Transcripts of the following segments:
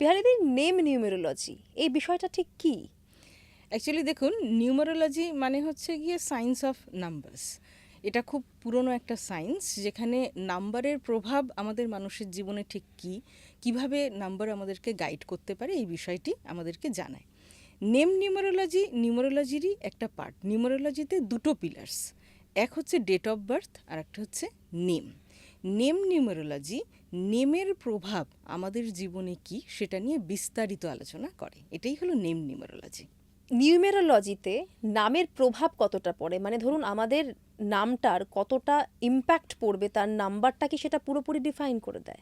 বিহারিদি name numerology এই বিষয়টা ঠিক কি? অ্যাকচুয়ালি দেখুন নিউমারোলজি মানে হচ্ছে গিয়ে সায়েন্স অফ নাম্বারস এটা খুব পুরনো একটা সায়েন্স যেখানে নাম্বারের প্রভাব আমাদের মানুষের জীবনে ঠিক কী, কীভাবে নাম্বার আমাদেরকে গাইড করতে পারে, এই বিষয়টি আমাদেরকে জানায়। নেম নিউমারোলজি নিউমারোলজিরই একটা পার্ট নিউমারোলজিতে দুটো পিলার্স এক হচ্ছে ডেট অফ বার্থ আর একটা হচ্ছে নেম নেম নিউমারোলজি নেমের প্রভাব আমাদের জীবনে কি সেটা নিয়ে বিস্তারিত আলোচনা করে। এটাই হলো নেম নিউমেরোলজি। নিউমেরোলজিতে নামের প্রভাব কতটা পড়ে? মানে ধরুন আমাদের নামটার কতটা ইম্প্যাক্ট পড়বে তার নাম্বারটা কি সেটা পুরোপুরি ডিফাইন করে দেয়?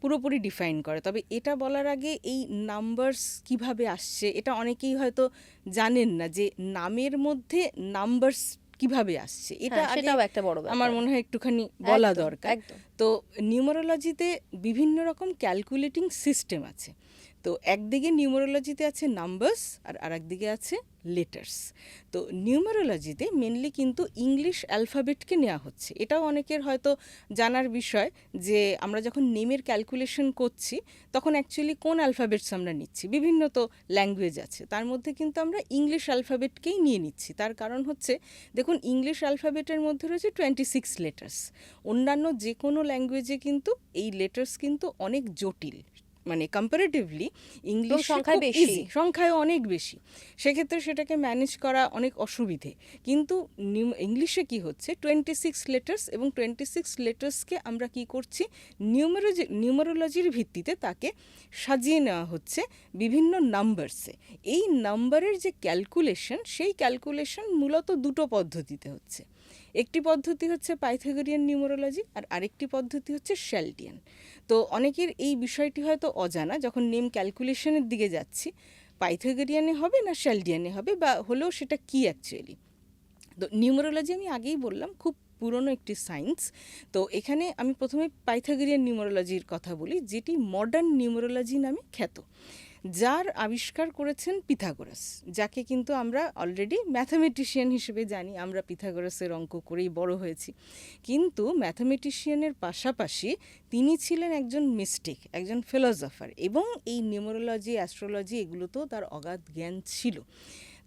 পুরোপুরি ডিফাইন করে। তবে এটা বলার আগে এই নাম্বারস কীভাবে আসছে এটা অনেকেই হয়তো জানেন না যে নামের মধ্যে নাম্বারস কীভাবে আসছে। এটা হ্যাঁ, সেটাও একটা বড় আমার মনে হয় একটুখানি বলা দরকার। তো নিউমারোলজিতে বিভিন্ন রকম ক্যালকুলেটিং সিস্টেম আছে। তো একদিকে নিউমারোলজিতে আছে নাম্বারস আর আরেকদিকে আছে লেটার্স। তো নিউমারোলজিতে মেনলি কিন্তু ইংলিশ অ্যালফাবেটকে নেওয়া হচ্ছে। এটাও অনেকের হয়তো জানার বিষয় যে আমরা যখন নেমের ক্যালকুলেশন করছি, তখন অ্যাকচুয়ালি কোন অ্যালফাবেটস আমরা নিচ্ছি? বিভিন্ন তো ল্যাঙ্গুয়েজ আছে। তার মধ্যে কিন্তু আমরা ইংলিশ অ্যালফাবেটকেই নিয়ে নিচ্ছি। তার কারণ হচ্ছে, দেখুন, ইংলিশ অ্যালফাবেটের মধ্যে রয়েছে টোয়েন্টি সিক্স লেটার্স। অন্যান্য যে কোনো ল্যাঙ্গুয়েজে কিন্তু এই লেটার্স কিন্তু অনেক জটিল। মানে কম্পারেটিভলি ইংলিশ সংখ্যায় বেশি। সংখ্যায় অনেক বেশি। সেক্ষেত্রে সেটাকে ম্যানেজ করা অনেক অসুবিধে। কিন্তু ইংলিশে কি হচ্ছে? টোয়েন্টি সিক্স লেটার্স এবং টোয়েন্টি সিক্স লেটার্সকে আমরা কি করছি? নিউমারোলজি নিউমারোলজির ভিত্তিতে তাকে সাজিয়ে নেওয়া হচ্ছে বিভিন্ন নাম্বারসে এই নাম্বারের যে ক্যালকুলেশন সেই ক্যালকুলেশন মূলত দুটো পদ্ধতিতে হচ্ছে। একটি পদ্ধতি হচ্ছে পাইথাগোরিয়ান নিউমারোলজি আর আরেকটি পদ্ধতি হচ্ছে শ্যালডিয়ান তো অনেকের এই বিষয়টি হয়তো অজানা, যখন নেম ক্যালকুলেশনের দিকে যাচ্ছি, পাইথাগোরিয়ানে হবে না শ্যালডিয়ানে হবে বা হলেও সেটা কি অ্যাকচুয়ালি? তো নিউমারোলজি আমি আগেই বললাম, খুব পুরনো একটি সায়েন্স। তো এখানে আমি প্রথমে পাইথাগোরিয়ান নিউমারোলজির কথা বলি, যেটি মডার্ন নিউমারোলজি নামে খ্যাত। যার আবিষ্কার করেছেন পিথাগোরাস, যাকে কিন্তু আমরা অলরেডি ম্যাথামেটিশিয়ান হিসেবে জানি, আমরা পিথাগোরাসের অঙ্ক করেই বড় হয়েছি। কিন্তু ম্যাথামেটিশিয়ানের পাশাপাশি তিনি ছিলেন একজন মিস্টিক একজন ফিলোসফার এবং এই নিউমারোলজি অ্যাস্ট্রোলজি এগুলোতেও তার অগাধ জ্ঞান ছিল।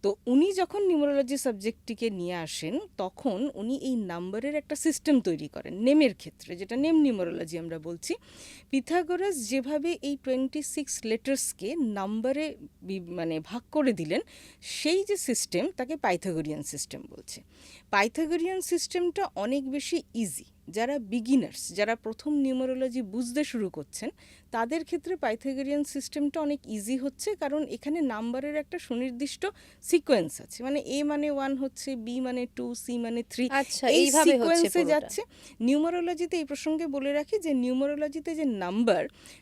তো উনি যখন নিউমারোলজি সাবজেক্টটিকে নিয়ে আসেন, তখন উনি এই নাম্বারের একটা সিস্টেম তৈরি করেন, নেমের ক্ষেত্রে, যেটা নেম নিউমারোলজি আমরা বলছি। পিথাগোরাস যেভাবে এই টোয়েন্টি সিক্স লেটার্সকে নাম্বারে মানে ভাগ করে দিলেন, সেই যে সিস্টেম তাকে পাইথাগোরিয়ান সিস্টেম বলছে। পাইথাগোরিয়ান সিস্টেমটা অনেক বেশি ইজি যারা বিগিনার্স যারা প্রথম নিউমারোলজি বুঝতে শুরু করছেন তাদের ক্ষেত্রে পাইথাগোরিয়ান সিস্টেমটা অনেক ইজি হচ্ছে কারণ এখানে নাম্বারের একটা সুনির্দিষ্ট সিকোয়েন্স আছে। মানে এ মানে ওয়ান হচ্ছে বি মানে টু সি মানে থ্রি আচ্ছা, হচ্ছে সিকোয়েন্সে যাচ্ছে। নিউমারোলজিতে এই প্রসঙ্গে বলে রাখি যে নিউমারোলজিতে যে নাম্বার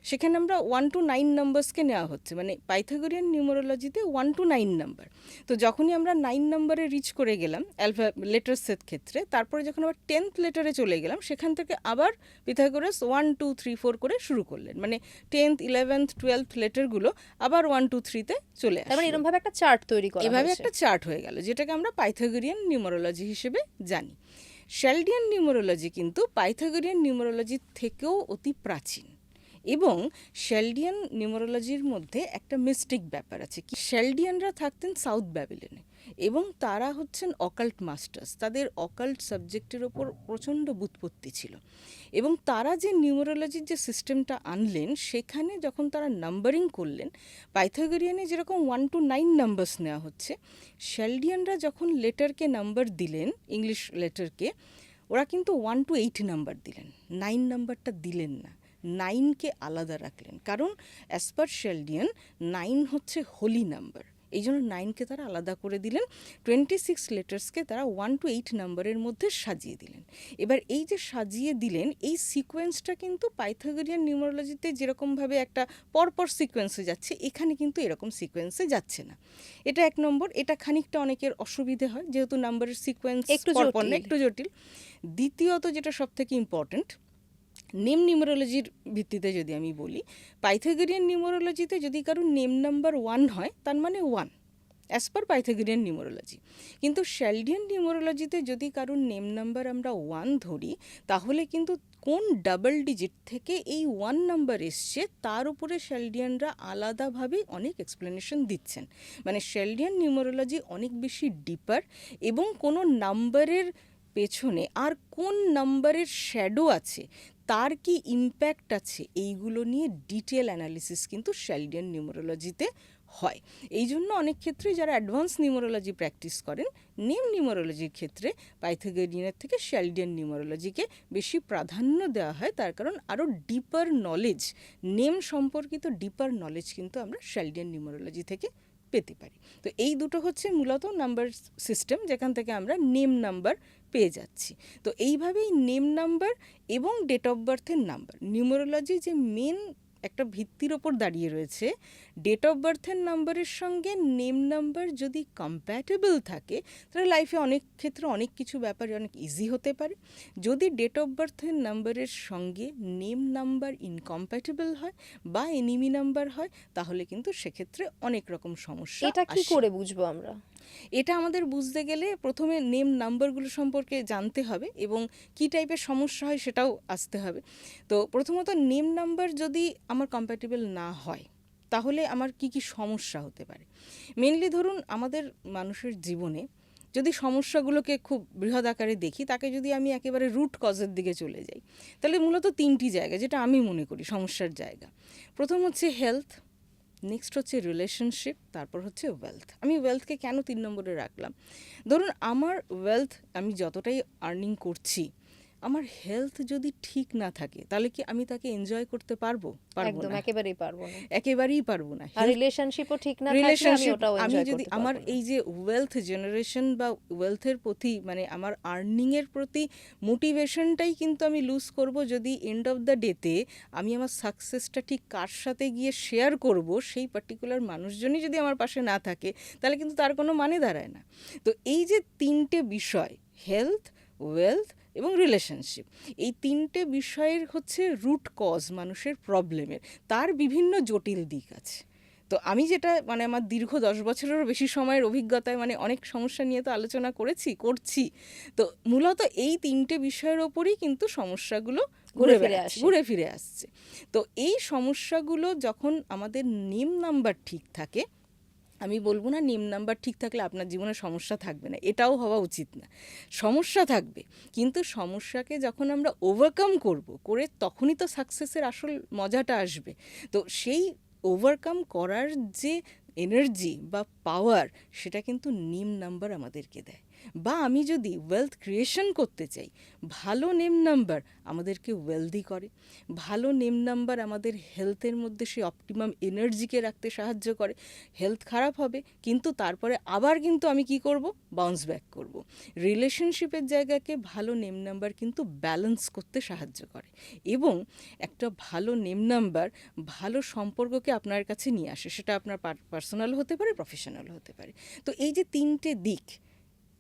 সেখানে আমরা ওয়ান টু নাইন নাম্বারসকে নেওয়া হচ্ছে। মানে পাইথাগোরিয়ান নিউমারোলজিতে ওয়ান টু নাইন নাম্বার তো যখনই আমরা নাইন নাম্বারে রিচ করে গেলাম অ্যালফা লেটার্সের ক্ষেত্রে তারপরে যখন আবার টেন্থ লেটারে চলে গেলাম সেখান থেকে আবার Pythagoras one two three four করে শুরু করলেন। মানে টেন্থ ইলেভেন্থ টুয়েলথ লেটারগুলো আবার ওয়ান টু থ্রিতে চলে আসে মানে আসলো। এরকম ভাবে একটা চার্ট তৈরি করা এভাবে একটা চার্ট হয়ে গেল যেটাকে আমরা পাইথাগোরিয়ান নিউমারোলজি হিসেবে জানি। শ্যালডিয়ান নিউমারোলজি কিন্তু পাইথাগোরিয়ান নিউমারোলজির থেকেও অতি প্রাচীন এবং শ্যালডিয়ান নিউমারোলজির মধ্যে একটা মিস্টিক ব্যাপার আছে। কি শ্যালডিয়ানরা থাকতেন সাউথ ব্যাবিলনে এবং তারা হচ্ছেন অকাল্ট মাস্টার্স তাদের অকাল্ট সাবজেক্টের ওপর প্রচণ্ড বুৎপত্তি ছিল। এবং তারা যে নিউমারোলজির যে সিস্টেমটা আনলেন, সেখানে যখন তারা নাম্বারিং করলেন, পাইথাগোরিয়ানে যেরকম ওয়ান টু নাইন নাম্বারস নেওয়া হচ্ছে শ্যালডিয়ানরা যখন লেটারকে নাম্বার দিলেন ইংলিশ লেটারকে ওরা কিন্তু ওয়ান টু এইট নাম্বার দিলেন। নাইন নাম্বারটা দিলেন না। নাইনকে আলাদা রাখলেন। কারণ অ্যাজ পার শেলডিয়ান নাইন হচ্ছে হোলি নাম্বার এই জন্য নাইনকে তারা আলাদা করে দিলেন টোয়েন্টি সিক্স লেটার্সকে তারা ওয়ান টু এইট নাম্বারের মধ্যে সাজিয়ে দিলেন। এবার এই যে সাজিয়ে দিলেন এই সিকোয়েন্সটা কিন্তু পাইথাগোরিয়ান নিউমারোলজিতে যেরকমভাবে একটা পরপর সিকোয়েন্সে যাচ্ছে এখানে কিন্তু এরকম সিকোয়েন্সে যাচ্ছে না। এটা এক নম্বর এটা খানিকটা অনেকের অসুবিধে হয় যেহেতু নাম্বারের সিকোয়েন্স একটু জটিল। একটু জটিল। দ্বিতীয়ত যেটা সব থেকে ইম্পর্ট্যান্ট নেম নিউমারোলজির ভিত্তিতে যদি আমি বলি, পাইথাগোরিয়ান নিউমারোলজিতে যদি কারও নেম নাম্বার ওয়ান হয়, তার মানে one as per Pythagorean numerology. কিন্তু শ্যালডিয়ান নিউমোরোলজিতে যদি কারোর নেম নাম্বার আমরা ওয়ান ধরি, তাহলে কিন্তু কোন ডাবল ডিজিট থেকে এই ওয়ান নাম্বার এসছে, তার উপরে শ্যালডিয়ানরা আলাদাভাবে অনেক এক্সপ্লেনেশন দিচ্ছেন। মানে শ্যালডিয়ান নিউমোরোলজি অনেক বেশি ডিপার এবং কোনো নাম্বারের পেছনে আর কোন নাম্বারের শ্যাডো আছে তার কি ইম্প্যাক্ট আছে? এইগুলো নিয়ে ডিটেল অ্যানালিসিস কিন্তু শ্যালডিয়ান নিউমোরোলজিতে হয়। এই জন্য অনেক ক্ষেত্রে যারা অ্যাডভান্স নিউমোরোলজি প্র্যাকটিস করেন নেম নিউমোরোলজির ক্ষেত্রে পাইথাগোরিয়ানের থেকে শ্যালডিয়ান নিউমোরোলজিকে বেশি প্রাধান্য দেওয়া হয়। তার কারণ আরও ডিপার নলেজ নেম সম্পর্কিত ডিপার নলেজ কিন্তু আমরা শ্যালডিয়ান নিউমোরোলজি থেকে পেতে পারি। তো এই দুটো হচ্ছে মূলত নাম্বার সিস্টেম যেখান থেকে আমরা নেম নাম্বার পেয়ে যাচ্ছি। তো এইভাবেই নেম নাম্বার এবং ডেট অফ বার্থের নাম্বার নিউমারোলজি যে মেন একটা ভিত্তির ওপর দাঁড়িয়ে রয়েছে। ডেট অফ বার্থের নাম্বারের সঙ্গে নেম নাম্বার যদি কম্প্যাটেবল থাকে তাহলে লাইফে অনেক ক্ষেত্রে অনেক কিছু ব্যাপারে অনেক ইজি হতে পারে। যদি ডেট অফ বার্থের নাম্বারের সঙ্গে নেম নাম্বার ইনকম্প্যাটেবল হয় বা এনিমি নাম্বার হয় তাহলে কিন্তু সেক্ষেত্রে অনেক রকম সমস্যা এটা কি করে বুঝব আমরা? এটা আমাদের বুঝতে গেলে প্রথমে নেম নাম্বারগুলো সম্পর্কে জানতে হবে এবং কি টাইপের সমস্যা হয় সেটাও আসতে হবে। তো প্রথমত নেম নাম্বার যদি আমার কম্প্যাটেবল না হয়, তাহলে আমার কি কি সমস্যা হতে পারে? মেনলি ধরুন আমাদের মানুষের জীবনে যদি সমস্যাগুলোকে খুব বৃহৎ আকারে দেখি, তাকে যদি আমি একেবারে রুট কজের দিকে চলে যাই, তাহলে মূলত তিনটি জায়গা, যেটা আমি মনে করি সমস্যার জায়গা। প্রথম হচ্ছে হেলথ নেক্সট হচ্ছে রিলেশনশিপ তারপর হচ্ছে ওয়েলথ আমি ওয়েলথকে কেন তিন নম্বরে রাখলাম? ধরুন আমার ওয়েলথ আমি যতটাই আর্নিং করছি আমার হেলথ যদি ঠিক না থাকে তাহলে কি আমি তাকে এনজয় করতে পারব? পারব না। একেবারেই পারব না। একেবারেই পারব না। আর রিলেশনশিপও ঠিক না রিলেশনশিপ আমি যদি আমার এই যে ওয়েলথ জেনারেশন বা ওয়েলথের প্রতি মানে আমার আর্নিং এর প্রতি মোটিভেশনটাই কিন্তু আমি লুজ করব যদি এন্ড অফ দ্য ডেতে আমি আমার সাকসেসটা ঠিক কার সাথে গিয়ে শেয়ার করব সেই পার্টিকুলার মানুষজনই যদি আমার পাশে না থাকে তাহলে কিন্তু তার কোনো মানে দাঁড়ায় না। তো এই যে তিনটে বিষয় হেলথ ওয়েলথ এবং রিলেশনশিপ এই তিনটে বিষয়ের হচ্ছে রুট কজ মানুষের প্রবলেমের তার বিভিন্ন জটিল দিক আছে। তো আমি যেটা মানে আমার দীর্ঘ দশ বছরেরও বেশি সময়ের অভিজ্ঞতায় মানে অনেক সমস্যা নিয়ে তো আলোচনা করেছি করছি। তো মূলত এই তিনটে বিষয়ের ওপরই কিন্তু সমস্যাগুলো ঘুরে ফিরে বেড়াচ্ছে আসে। ঘুরে ফিরে আসছে। তো এই সমস্যাগুলো যখন আমাদের নেম নাম্বার ঠিক থাকে আমি বলব না নিম নাম্বার ঠিক থাকলে আপনার জীবনে সমস্যা থাকবে না, এটাও হওয়া উচিত না। সমস্যা থাকবে, কিন্তু সমস্যাকে যখন আমরা ওভারকাম করব, করে তখনই তো সাকসেসের আসল মজাটা আসবে। তো সেই ওভারকাম করার যে এনার্জি বা পাওয়ার সেটা কিন্তু নিম নাম্বার আমাদেরকে দেয়। বা আমি যদি ওয়েলথ ক্রিয়েশন করতে চাই, ভালো নেম নাম্বার আমাদেরকে ওয়েলদি করে, ভালো নেম নাম্বার আমাদের হেলথের মধ্যে সেই অপটিমাম এনার্জিকে রাখতে সাহায্য করে হেলথ খারাপ হবে, কিন্তু তারপরে আবার কিন্তু আমি কি করব? বাউন্স ব্যাক করব। রিলেশনশিপের জায়গাকে ভালো নেম নাম্বার কিন্তু ব্যালেন্স করতে সাহায্য করে এবং একটা ভালো নেম নাম্বার ভালো সম্পর্ককে আপনার কাছে নিয়ে আসে, সেটা আপনার পার্সোনাল হতে পারে প্রফেশনাল হতে পারে। তো এই যে তিনটে দিক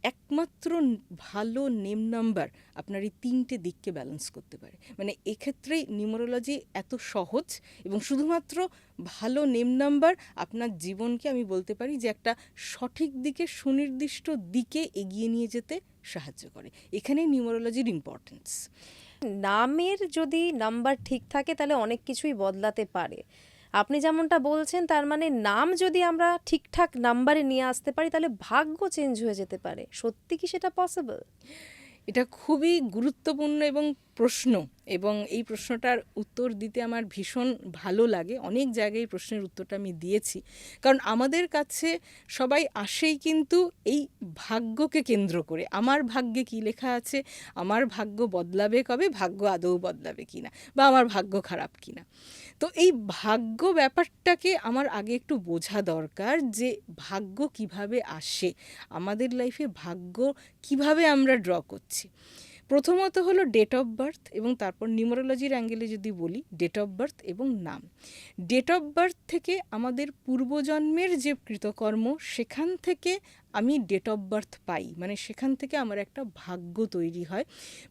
একমাত্র ভালো নেম নাম্বার আপনার এই তিনটে দিককে ব্যালেন্স করতে পারে। মানে এক্ষেত্রেই নিউমোরোলজি এত সহজ এবং শুধুমাত্র ভালো নেম নাম্বার আপনার জীবনকে আমি বলতে পারি যে একটা সঠিক দিকে সুনির্দিষ্ট দিকে এগিয়ে নিয়ে যেতে সাহায্য করে। এখানেই নিউমোরোলজির ইম্পর্টেন্স নামের যদি নাম্বার ঠিক থাকে তাহলে অনেক কিছুই বদলাতে পারে। আপনি যেমনটা বলছেন, তার মানে নাম যদি আমরা ঠিকঠাক নাম্বারে নিয়ে আসতে পারি, তাহলে ভাগ্য চেঞ্জ হয়ে যেতে পারে। সত্যি কি সেটা পসিবল এটা খুবই গুরুত্বপূর্ণ এবং প্রশ্ন। এবং এই প্রশ্নটার উত্তর দিতে আমার ভীষণ ভালো লাগে। অনেক জায়গায় এই প্রশ্নের উত্তরটা আমি দিয়েছি। কারণ আমাদের কাছে সবাই আসেই কিন্তু এই ভাগ্যকে কেন্দ্র করে। আমার ভাগ্যে কি লেখা আছে? আমার ভাগ্য বদলাবে কবে? ভাগ্য আদৌ বদলাবে কিনা বা আমার ভাগ্য খারাপ কিনা তো এই ভাগ্য ব্যাপারটাকে আমার আগে একটু বোঝা দরকার যে ভাগ্য কীভাবে আসে। আমাদের লাইফে ভাগ্য কীভাবে আমরা ড্র করছি? প্রথমত হলো ডেট অফ বার্থ এবং তারপর নিউমোরোলজির অ্যাঙ্গেলে যদি বলি ডেট অফ বার্থ এবং নাম। ডেট অফ বার্থ থেকে আমাদের পূর্বজন্মের যে কৃতকর্ম, সেখান থেকে আমি ডেট অফ বার্থ পাই। মানে সেখান থেকে আমার একটা ভাগ্য তৈরি হয়।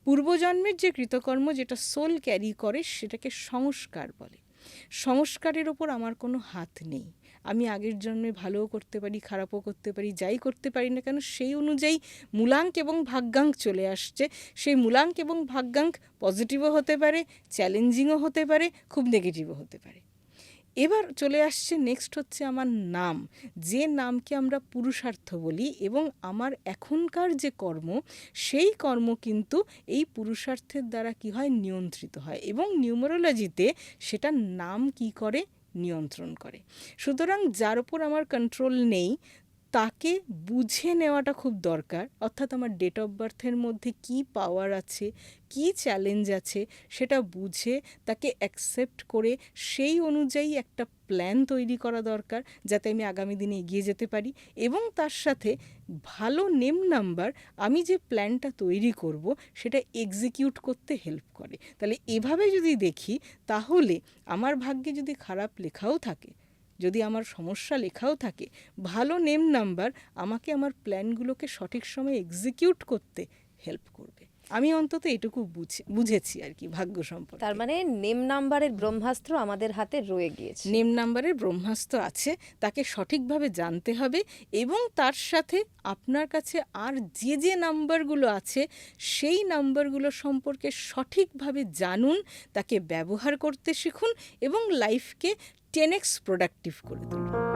পূর্বজন্মের যে কৃতকর্ম, যেটা সোল ক্যারি করে, সেটাকে সংস্কার বলে। সংস্কারের ওপর আমার কোনো হাত নেই। আমি আগের জন্মে ভালোও করতে পারি, খারাপও করতে পারি, যাই করতে পারি না কেন, সেই অনুযায়ী মূলাঙ্ক এবং ভাগ্যাঙ্ক চলে আসছে। সেই মূলাঙ্ক এবং ভাগ্যাঙ্ক পজিটিভও হতে পারে চ্যালেঞ্জিংও হতে পারে, খুব নেগেটিভও হতে পারে। এবার চলে আসছে নেক্সট হচ্ছে আমার নাম। যে নামকে আমরা পুরুষার্থ বলি এবং আমার এখনকার যে কর্ম, সেই কর্ম কিন্তু এই পুরুষার্থের দ্বারা কি হয়? নিয়ন্ত্রিত হয় এবং নিউমারোলজিতে সেটা নাম কি করে? নিয়ন্ত্রণ করে। সুতরাং যার উপর আমার কন্ট্রোল নেই তাকে বুঝে নেওয়াটা খুব দরকার। অর্থাৎ আমার ডেট অফ বার্থের মধ্যে কি পাওয়ার আছে, কি চ্যালেঞ্জ আছে, সেটা বুঝে তাকে অ্যাকসেপ্ট করে সেই অনুযায়ী একটা প্ল্যান তৈরি করা দরকার, যাতে আমি আগামী দিনে এগিয়ে যেতে পারি। এবং তার সাথে ভালো নেম নাম্বার আমি যে প্ল্যানটা তৈরি করব, সেটা এক্সিকিউট করতে হেল্প করে। তাহলে এভাবে যদি দেখি, তাহলে আমার ভাগ্যে যদি খারাপ লেখাও থাকে যদি আমার সমস্যা লেখাও থাকে ভালো নেম নাম্বার আমাকে আমার প্ল্যানগুলোকে সঠিক সময়ে এক্সিকিউট করতে হেল্প করবে। আমি অন্তত এটুকু বুঝে বুঝেছি আর কি ভাগ্য সম্পর্কে। তার মানে নেম নাম্বারের ব্রহ্মাস্ত্র আমাদের হাতে রয়ে গিয়েছে। নেম নাম্বারের ব্রহ্মাস্ত্র আছে তাকে সঠিকভাবে জানতে হবে এবং তার সাথে আপনার কাছে আর যে যে নাম্বারগুলো আছে সেই নাম্বারগুলো সম্পর্কে সঠিকভাবে জানুন তাকে ব্যবহার করতে শিখুন এবং লাইফকে টেন এক্স প্রোডাক্টিভ করে তুলুন